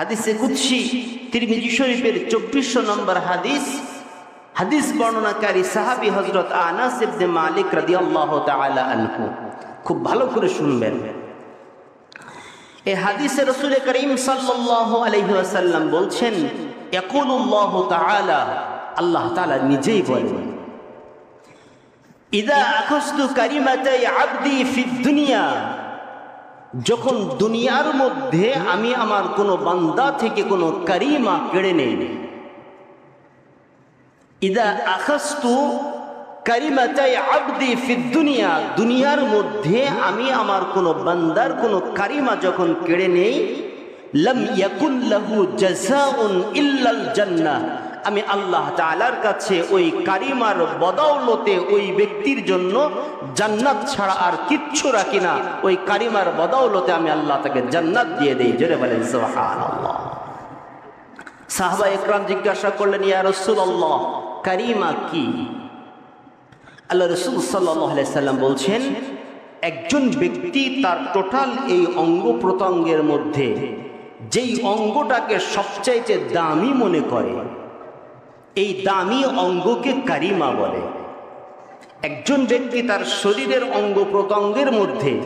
হাদিসে কুৎসি তিরমিজি শরীফের চব্বিশশো নম্বর হাদিস। হাদিস বর্ণনাকারী সাহাবি হজরত আনাস ইবনে মালিক রাদিয়াল্লাহু তাআলা আনহু। খুব ভালো করে শুনবেন। এই হাদিসে রসুল করিম সাল্লাল্লাহু আলাইহি ওয়াসাল্লাম বলছেন, ইয়াকুলুল্লাহু তাআলা আল্লাহ তাআলা নিজেই বলেন, ইদা আখস্তু কারিমাতাই আবদি ফিদ দুনিয়া যখন দুনিয়ার মধ্যে আমি আমার কোনো বান্দা থেকে কোনো কারিমা কেড়ে নেই। ইদা আখস্তু কারিমাতাই আবদি ফিদ দুনিয়া, দুনিয়ার মধ্যে আমি আমার কোনো বান্দার কোনো কারিমা যখন কেড়ে নেই, লাম ইয়াকুন লাহু জাযাউন ইল্লাল জান্নাহ। আমি আল্লাহ তাআলার কাছে ওই কারিমার বদৌলতে ওই ব্যক্তির জন্য জান্নাত ছাড়া আর কিচ্ছু রাখি না। ওই কারিমার বদৌলতে আমি আল্লাহ তাকে জান্নাত দিয়ে দিই। জোরে বলেন সাহাবা একরাম জিজ্ঞাসা করলেন, ইয়া রসুল আল্লাহ কারিমা কি? আল্লাহ রসুল সাল্লাম বলছেন, একজন ব্যক্তি তার টোটাল এই অঙ্গ প্রত্যঙ্গের মধ্যে যেই অঙ্গটাকে সবচাইতে দামি মনে করে এই দামি অঙ্গকে কারিমা বলে। একজন ব্যক্তি তার শরীরের অঙ্গ প্রত্যঙ্গের মধ্যে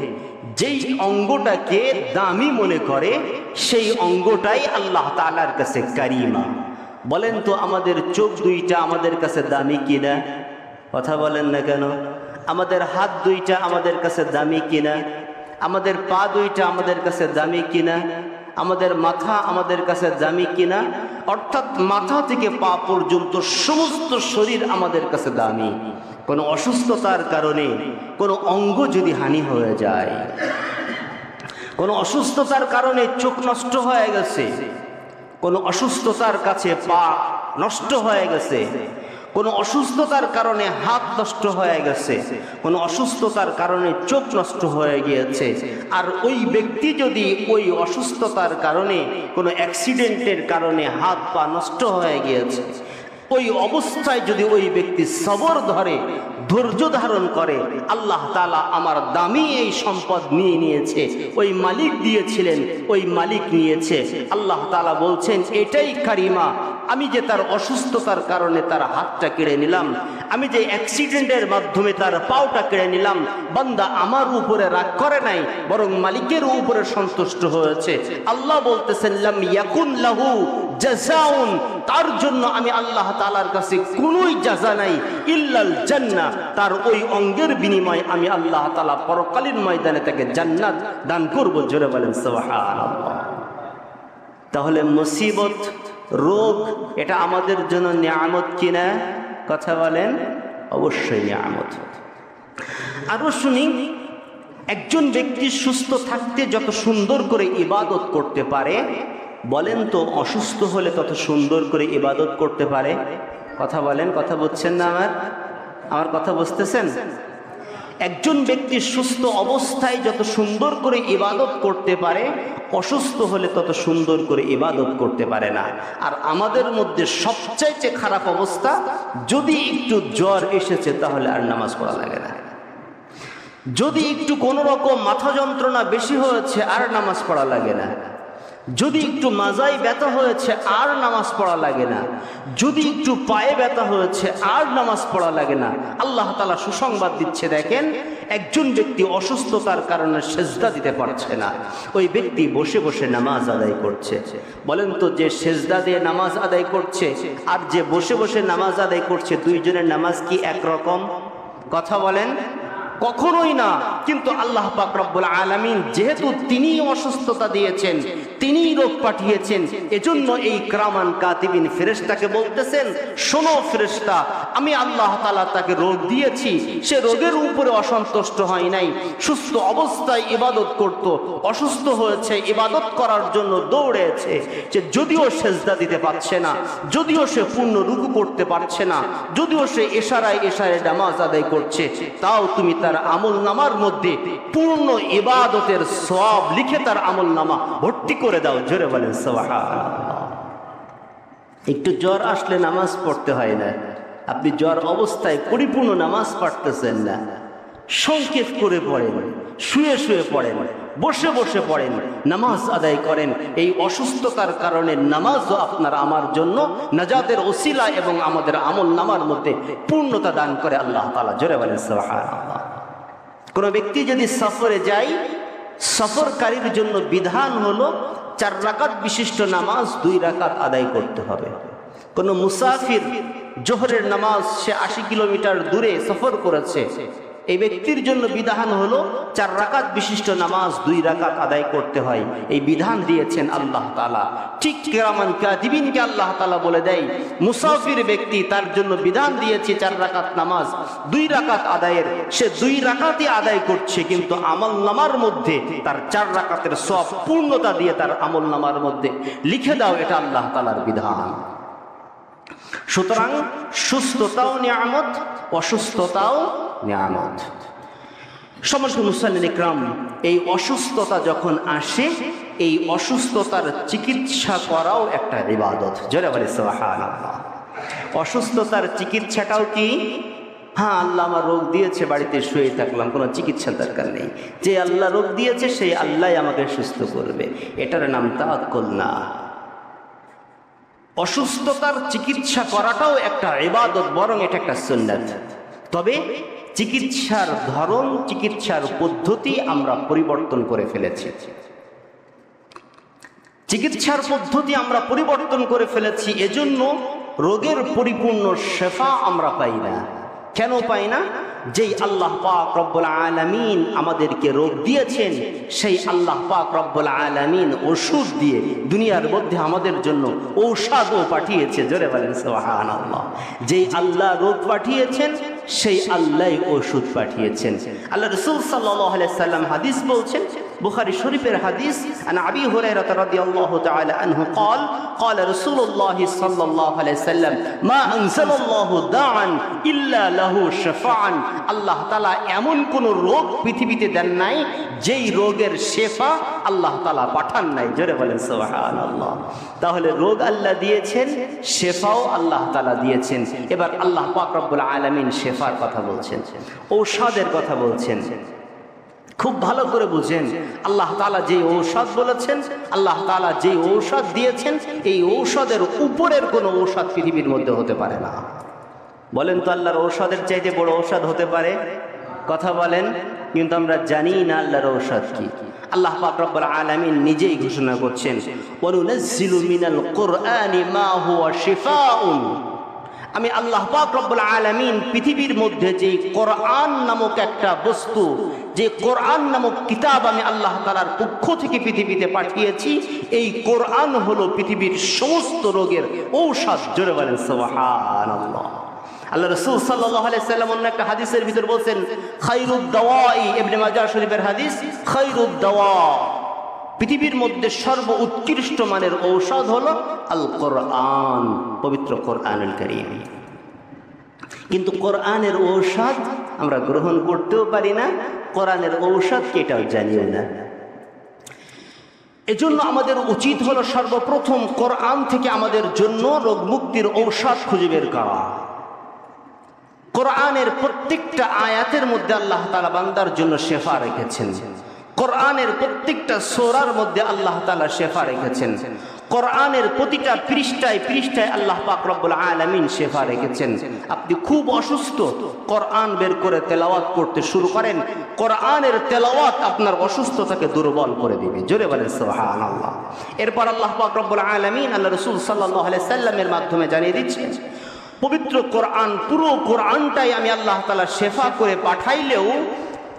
যেই অঙ্গটাকে দামি মনে করে, সেই অঙ্গটাই আল্লাহ তালার কাছে কারিমা। বলেন তো, আমাদের চোখ দুইটা আমাদের কাছে দামি কিনা? কথা বলেন না কেন? আমাদের হাত দুইটা আমাদের কাছে দামি কিনা? আমাদের পা দুইটা আমাদের কাছে দামি কিনা? আমাদের মাথা আমাদের কাছে দামি কিনা? অর্থাৎ মাথা থেকে পা পর্যন্ত সমস্ত শরীর আমাদের কাছে দামি। কোনো অসুস্থতার কারণে কোনো অঙ্গ যদি হানি হয়ে যায়, কোনো অসুস্থতার কারণে চোখ নষ্ট হয়ে গেছে, কোনো অসুস্থতার কাছে পা নষ্ট হয়ে গেছে কোনো অসুস্থতার কারণে হাত নষ্ট হয়ে গেছে, কোনো অসুস্থতার কারণে চোখ নষ্ট হয়ে গিয়েছে। আর ওই ব্যক্তি যদি ওই অসুস্থতার কারণে, কোনো অ্যাক্সিডেন্টের কারণে হাত পা নষ্ট হয়ে গিয়েছে ওই অবস্থায় যদি ওই ব্যক্তি সবর ধরে, ধৈর্য ধারণ করে, আল্লাহ তালা আমার দামি এই সম্পদ নিয়ে নিয়েছে, ওই মালিক দিয়েছিলেন, ওই মালিক নিয়েছে। আল্লাহ তালা বলছেন, এটাই কারিমা। আমি যে তার অসুস্থতার কারণে তার হাতটা কেড়ে নিলাম, আমি যে অ্যাক্সিডেন্টের মাধ্যমে তার পাওটা কেড়ে নিলাম, বান্দা আমার উপরে রাগ করে নাই, বরং মালিকের উপরে সন্তুষ্ট হয়েছে। আল্লাহ বলতেছেন লাহু জাযাউন তার জন্য আমি আল্লাহ তালার কাছে কোনোই জাজা নাই ইল্লাল জান্না তার ওই অঙ্গের বিনিময়ে আমি আল্লাহ তাআলা পরকালীন ময়দানে তাকে জান্নাত দান করব। জোরে বলেন তাহলে মুসিবত, রোগ, এটা আমাদের জন্য নিয়ামত কিনা কথা বলেন, অবশ্যই নিয়ামত। আরও শুনি, একজন ব্যক্তি সুস্থ থাকতে যত সুন্দর করে ইবাদত করতে পারে বলেন তো, অসুস্থ হলে তত সুন্দর করে ইবাদত করতে পারে? কথা বলেন, কথা বুঝছেন না আমার? আমার কথা বুঝতেছেন? একজন ব্যক্তি সুস্থ অবস্থায় যত সুন্দর করে ইবাদত করতে পারে, অসুস্থ হলে তত সুন্দর করে ইবাদত করতে পারে না। আর আমাদের মধ্যে সবচাইতে খারাপ অবস্থা, যদি একটু জ্বর এসেছে, তাহলে আর নামাজ পড়া লাগে না। যদি একটু কোনো রকম মাথা যন্ত্রণা বেশি হয়েছে, আর নামাজ পড়া লাগে না। যদি একটু মাজায় ব্যথা হয়েছে, আর নামাজ পড়া লাগে না। যদি একটু পায়ে ব্যথা হয়েছে, আর নামাজ পড়া লাগে না। আল্লাহ তালা সুসংবাদ দিচ্ছে, দেখেন, একজন ব্যক্তি অসুস্থতার কারণে সেজদা দিতে পারছে না। ওই ব্যক্তি বসে বসে নামাজ আদায় করছে। বলেন তো, যে সেজদা দিয়ে নামাজ আদায় করছে, আর যে বসে বসে নামাজ আদায় করছে, দুইজনের নামাজ কি একরকম? কথা বলেন। কখনোই না। কিন্তু আল্লাহ পাক রব্বুল আলামিন যেহেতু তিনি অসুস্থতা দিয়েছেন, তিনিই রোগ পাঠিয়েছেন, এজন্য এই ক্রামান কাতিবিন ফেরেশতাকে বলতেছেন, শোনো ফেরেশতা, আমি আল্লাহ তাআলা তাকে রোগ দিয়েছি, সে রোগের উপরে অসন্তুষ্ট হয় নাই, সুস্থ অবস্থায় ইবাদত করত, অসুস্থ হয়েছে, ইবাদত করার জন্য দৌড়েছে, যে যদিও সেজদা দিতে পারছে না, যদিও সে পূর্ণ রুকু করতে পারছে না, যদিও সে এশারায় এশারে নামাজ আদায় করছে, তাও তুমি তার আমল নামার মধ্যে পূর্ণ ইবাদতের সব লিখে তার আমল নামা ভর্তি করে দাও, জোরে বলেন একটু জ্বর আসলে নামাজ পড়তে হয় না। আপনি জ্বর অবস্থায় পরিপূর্ণ নামাজ পড়তেছেন না। সংকেত করে পড়েন, শুয়ে শুয়ে পড়েন, বসে বসে পড়েন, নামাজ আদায় করেন। এই অসুস্থতার কারণে নামাজও আপনার আমার জন্য নাজাতের ওসিলা এবং আমাদের আমল নামার মধ্যে পূর্ণতা দান করে আল্লাহ তালা জোরে বলেন কোনো ব্যক্তি যদি সফরে যায়, সফরকারীর জন্য বিধান হলো চার রাকাত বিশিষ্ট নামাজ দুই রাকাত আদায় করতে হবে। কোনো মুসাফির জোহরের নামাজ সে আশি কিলোমিটার দূরে সফর করেছে এই ব্যক্তির জন্য বিধান হলো চার রাকাত বিশিষ্ট নামাজ দুই রাকাত আদায় করতে হয়। এই বিধান দিয়েছেন আল্লাহ তালা ঠিক কেরামান কাদিবিনকে আল্লাহ তালা বলে দেয়, মুসাফির ব্যক্তি তার জন্য বিধান দিয়েছে চার রাকাত নামাজ, দুই রাকাত আদায়ের। সে দুই রাকাতই আদায় করছে, কিন্তু আমল নামার মধ্যে তার চার রাকাতের সব পূর্ণতা দিয়ে তার আমল নামার মধ্যে। লিখে দাও এটা আল্লাহ তালার বিধান। সুতরাং সুস্থতাও নিয়ামত, অসুস্থতাও নিয়ামত। সমস্ত মুসাল্লিন ইকরাম, এই অসুস্থতা যখন আসে, এই অসুস্থতার চিকিৎসা করাও একটা ইবাদত। জোরে বলে অসুস্থতার চিকিৎসাটাও কি? হ্যাঁ আল্লাহ আমার রোগ দিয়েছে, বাড়িতে শুয়ে থাকলাম, কোনো চিকিৎসার দরকার নেই। যে আল্লাহ রোগ দিয়েছে, সেই আল্লাহ আমাকে সুস্থ করবে। এটার নাম তাওয়াক্কুল না। অসুস্থতার চিকিৎসা করাটাও একটা ইবাদত, বরং এটা একটা সুন্নাত। তবে চিকিৎসার ধরন, চিকিৎসার পদ্ধতি আমরা পরিবর্তন করে ফেলেছি। চিকিৎসার পদ্ধতি আমরা পরিবর্তন করে ফেলেছি, এজন্য রোগের পরিপূর্ণ শেফা আমরা পাই না। কেন পাই না? যেই আল্লাহ পাক রব্বুল আলামিন আমাদেরকে রোগ দিয়েছেন, সেই আল্লাহ পাক রব্বুল আলামিন ওষুধ দিয়ে দুনিয়ার মধ্যে আমাদের জন্য ঔষধও পাঠিয়েছে। জোরে বলেন, সুবহানাল্লাহ। যেই আল্লাহ রোগ পাঠিয়েছেন, সেই আল্লাহ ওষুধ পাঠিয়েছেন। আল্লাহ রসুল সাল্লাহ সাল্লাম হাদিস বলছেন বুখারী শরীফের হাদিস عن ابي هريره رضي الله تعالى عنه قال قال رسول الله صلى الله عليه وسلم ما انزل الله داعا الا له شفاعا আল্লাহ তাআলা এমন কোন রোগ পৃথিবীতে দেন নাই যেই রোগের শেফা আল্লাহ তাআলা পাঠান নাই জোরে বলেন সুবহানাল্লাহ তাহলে রোগ আল্লাহ দিয়েছেন শেফাও আল্লাহ তাআলা দিয়েছেন এবার আল্লাহ পাক রব্বুল আলামিন শেফার কথা বলছেন ঔষধের কথা বলছেন খুব ভালো করে বুঝেন। আল্লাহ তালা যে ঔষধ বলেছেন, আল্লাহ তালা যে ঔষধ দিয়েছেন, এই ঔষধের উপরের কোনো ঔষধ পৃথিবীর মধ্যে হতে পারে না। বলেন তো আল্লাহর ঔষধের চাইতে বড় ঔষধ হতে পারে? কথা বলেন, কিন্তু আমরা জানি না আল্লাহর ঔষধ কি। আল্লাহ পাক রব্বুল আলামিন নিজেই ঘোষণা করছেন ওয়ানুনাজ্জিলু মা আমি আল্লাহ পাক রব্বুল আলামিন পৃথিবীর মধ্যে যে কোরআন নামক একটা বস্তু, যে কোরআন নামক কিতাব আমি আল্লাহ তালার পক্ষ থেকে পৃথিবীতে পাঠিয়েছি, এই কোরআন হলো পৃথিবীর সমস্ত রোগের ঔষধ। জোরে বলেন, সুবহানাল্লাহ। আল্লাহ রসুল সাল্লাহ সাল্লাম অন্য একটা হাদিসের ভিতর বলছেন খাইরুদ্দাওয়াই ইবনে মাজাহ শরীফের হাদিস খাইরুদ্দাওয়া পৃথিবীর মধ্যে সর্ব উৎকৃষ্ট মানের ঔষধ হলো আল কোরআন পবিত্র কোরআনুল করিম। কিন্তু কোরআনের ঔষধ আমরা গ্রহণ করতেও পারি না, কোরআনের ঔষধ কেটাও জানিও না। এজন্য আমাদের উচিত হলো সর্বপ্রথম কোরআন থেকে আমাদের জন্য রোগ মুক্তির ঔষধ খুঁজে বের করা। কোরআনের প্রত্যেকটা আয়াতের মধ্যে আল্লাহ তালা বান্দার জন্য শেফা রেখেছেন। কোরআনের প্রত্যেকটা সোরার মধ্যে আল্লাহ তালা শেফা রেখেছেন। কোরআনের প্রতিটা পৃষ্ঠায় পৃষ্ঠায় আল্লাহ পাক আলামিন শেফা রেখেছেন। আপনি খুব অসুস্থ, কোরআন বের করে তেলাওয়াত করতে শুরু করেন, কোরআনের তেলাওয়াত আপনার অসুস্থতাকে দুর্বল করে দিবে। জোরে বলেন সোহান আল্লাহ এরপর আল্লাহ পাক আলামিন আল্লাহ রসুল আলাইহি সাল্লামের মাধ্যমে জানিয়ে দিচ্ছেন, পবিত্র কোরআন, পুরো কোরআনটাই আমি আল্লাহ তালা শেফা করে পাঠাইলেও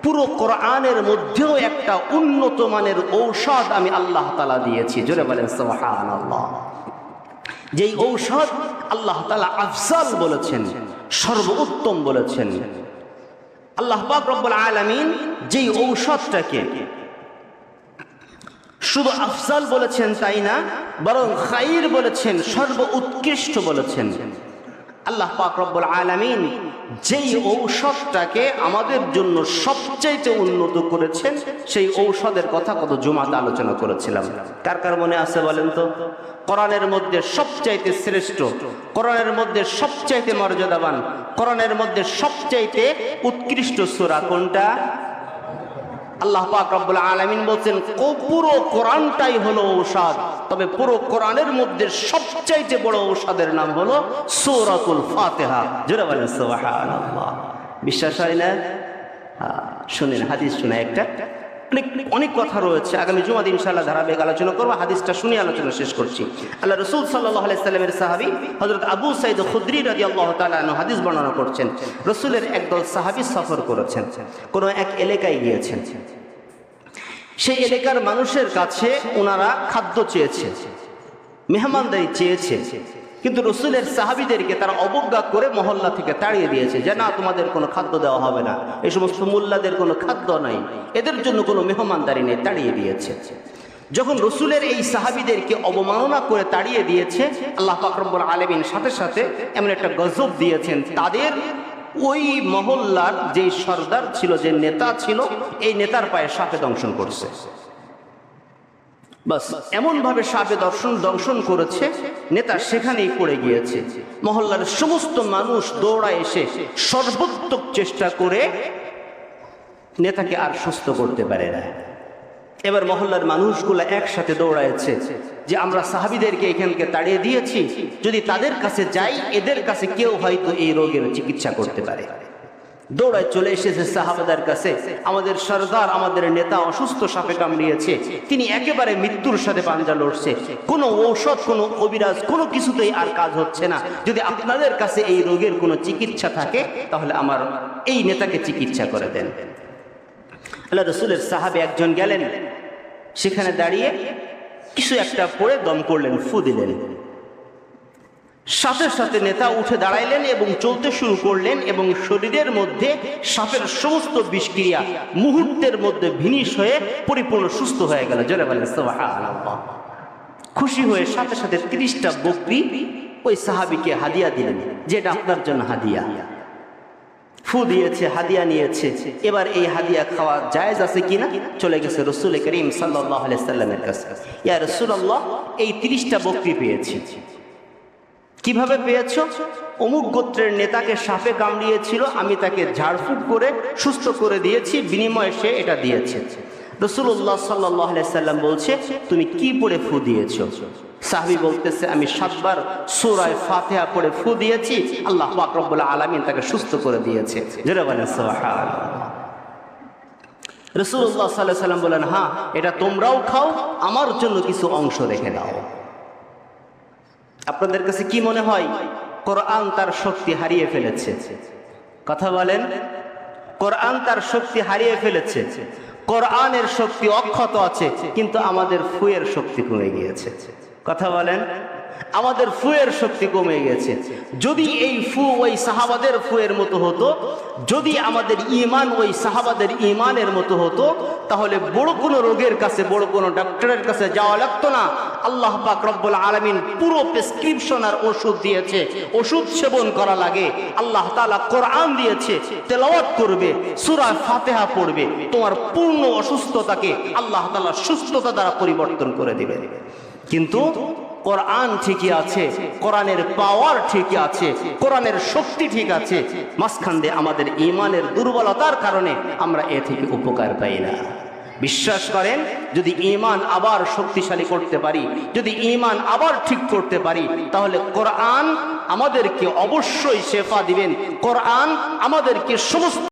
পুরো কোরআনের মধ্যেও একটা উন্নত মানের ঔষধ আমি আল্লাহ তালা দিয়েছি। জোরে বলেন সোহান আল্লাহ যেই ঔষধ আল্লাহ তালা আফজাল বলেছেন, সর্বোত্তম বলেছেন। আল্লাহ পাক আলামিন যেই ঔষধটাকে শুধু আফজাল বলেছেন তাই না, বরং খাইর বলেছেন সর্ব উৎকৃষ্ট বলেছেন। আল্লাহ পাক রব্বুল আলামিন যেই ঔষধটাকে আমাদের জন্য সবচাইতে উন্নত করেছেন, সেই ঔষধের কথা কত জুমাতে আলোচনা করেছিলাম। কার কার মনে আছে বলেন তো? কোরআনের মধ্যে সবচাইতে শ্রেষ্ঠ, কোরআনের মধ্যে সবচাইতে মর্যাদাবান, কোরআনের মধ্যে সবচাইতে উৎকৃষ্ট সূরা কোনটা? আল্লাহ পাক রব্বুল আলামিন বলছেন পুরো কোরআনটাই হলো ঔষধ। তবে পুরো কোরআনের মধ্যে সবচাইতে বড় ঔষধের নাম হলো সূরাতুল ফাতিহা। জোরে বলেন বিশ্বাস হয় না? শুনেন, হাদিস শুনে একটা। অনেক অনেক কথা রয়েছে। আগামী জুমা দিন ইনশাআল্লাহ ধারাবাহিক আলোচনা করব, হাদিসটা শুনে আলোচনা শেষ করছি। আল্লাহ রসুল সাল্লাহ আলাইসাল্লামের সাহাবি হজরত আবু সাইদ খুদ্রি রাজি আল্লাহ তালু হাদিস বর্ণনা করছেন। রসুলের একদল সাহাবি সফর করেছেন। কোনো এক এলাকায় গিয়েছেন। সেই এলাকার মানুষের কাছে ওনারা খাদ্য চেয়েছে, মেহমানদারি চেয়েছে। কিন্তু রসুলের সাহাবিদেরকে তারা অবজ্ঞা করে মহল্লা থেকে তাড়িয়ে দিয়েছে যে, না, তোমাদের কোনো খাদ্য দেওয়া হবে না। এই সমস্ত মোল্লাদের কোনো খাদ্য নাই। এদের জন্য কোনো মেহমানদারি নেই। তাড়িয়ে দিয়েছে। যখন রসুলের এই সাহাবিদেরকে অবমাননা করে তাড়িয়ে দিয়েছে, আল্লাহ ফাকরবুল আলমিন সাথে সাথে এমন একটা গজব দিয়েছেন। তাদের ওই মহল্লার যে সর্দার ছিল, যে নেতা ছিল, এই নেতার পায়ে সাপে দংশন করছে। বাস এমন ভাবে সাপে দর্শন দংশন করেছে, নেতা সেখানেই পড়ে গিয়েছে। মহল্লার সমস্ত মানুষ দৌড়া এসে সর্বোত্তক চেষ্টা করে নেতাকে আর সুস্থ করতে পারে না। এবার মহল্লার মানুষগুলো একসাথে দৌড়াইছে যে, আমরা সাহাবিদেরকে এখানকে তাড়িয়ে দিয়েছি। যদি তাদের কাছে যাই, এদের কাছে কেউ হয়তো এই রোগের চিকিৎসা করতে পারে। দৌড়ায় চলে এসেছে সাহাবাদের কাছে। আমাদের সর্দার, আমাদের নেতা অসুস্থ সাপে কামড়িয়েছে। তিনি একেবারে মৃত্যুর সাথে পাঞ্জা লড়ছে। কোনো ঔষধ, কোনো অবিরাজ, কোনো কিছুতেই আর কাজ হচ্ছে না। যদি আপনাদের কাছে এই রোগের কোনো চিকিৎসা থাকে, তাহলে আমার এই নেতাকে চিকিৎসা করে দেন। আল্লাহ রসুলের সাহাবে একজন গেলেন। সেখানে দাঁড়িয়ে কিছু একটা পড়ে দম করলেন, ফু দিলেন। সাথে সাথে নেতা উঠে দাঁড়াইলেন এবং চলতে শুরু করলেন এবং শরীরের মধ্যে সাপের সমস্ত বিষক্রিয়া মুহূর্তের মধ্যে ভিনিশ হয়ে পরিপূর্ণ সুস্থ হয়ে গেল। জোরে বলেন খুশি হয়ে সাথে সাথে তিরিশটা বকরি ওই সাহাবিকে হাদিয়া দিলেন, যেটা আপনার জন্য হাদিয়া। ফু দিয়েছে, হাদিয়া নিয়েছে। এবার এই হাদিয়া খাওয়া জায়েজ আছে কিনা? চলে গেছে রসুল করিম সাল্লাহ সাল্লামের কাছে। ইয়া রসুল্লাহ এই তিরিশটা বকরি পেয়েছি। কীভাবে পেয়েছ? অমুক গোত্রের নেতাকে সাপে কামড়িয়েছিল, আমি তাকে ঝাড়ফুঁক করে সুস্থ করে দিয়েছি, বিনিময়ে সে এটা দিয়েছে। রসুল্লাহ সাল্লাহ সাল্লাম বলছে, তুমি কি পড়ে ফু দিয়েছ? সাহাবি বলতেছে, আমি সাতবার সুরায় ফাতেহা পড়ে ফু দিয়েছি, আল্লাহ আকরবুল্লাহ আলমিন তাকে সুস্থ করে দিয়েছে। রসুল্লাহ সাল্লাহ সাল্লাম বলেন হ্যাঁ এটা তোমরাও খাও, আমার জন্য কিছু অংশ রেখে দাও। আপনাদের কাছে কি মনে হয়? কোরআন তার শক্তি হারিয়ে ফেলেছে। কথা বলেন। কোরআন তার শক্তি হারিয়ে ফেলেছে। কোরআনের শক্তি অক্ষত আছে, কিন্তু আমাদের ফুয়ের শক্তি কমে গিয়েছে। কথা বলেন। আমাদের ফুয়ের শক্তি কমে গেছে। যদি এই ফু ওই সাহাবাদের ফুয়ের মতো হতো যদি আমাদের ইমান ওই সাহাবাদের ইমানের মতো হতো তাহলে বড় কোনো রোগের কাছে বড় কোনো ডাক্তারের কাছে যাওয়া লাগতো না। আল্লাহ পাক রব্বুল আলমিন পুরো প্রেসক্রিপশন আর ওষুধ দিয়েছে। ওষুধ সেবন করা লাগে। আল্লাহ তালা কোরআন দিয়েছে। তেলাওয়াত করবে। সুরা ফাতেহা পড়বে। তোমার পূর্ণ অসুস্থতাকে আল্লাহ তালা সুস্থতা দ্বারা পরিবর্তন করে দেবে। কিন্তু কোরআন ঠিকই আছে, কোরআনের পাওয়ার ঠিকই আছে, কোরআনের শক্তি ঠিক আছে, মাঝখান দিয়ে আমাদের ইমানের দুর্বলতার কারণে আমরা এ থেকে উপকার পাই না। বিশ্বাস করেন, যদি ইমান আবার শক্তিশালী করতে পারি, যদি ইমান আবার ঠিক করতে পারি, তাহলে কোরআন আমাদেরকে অবশ্যই শেফা দিবেন, কোরআন আমাদেরকে সমস্ত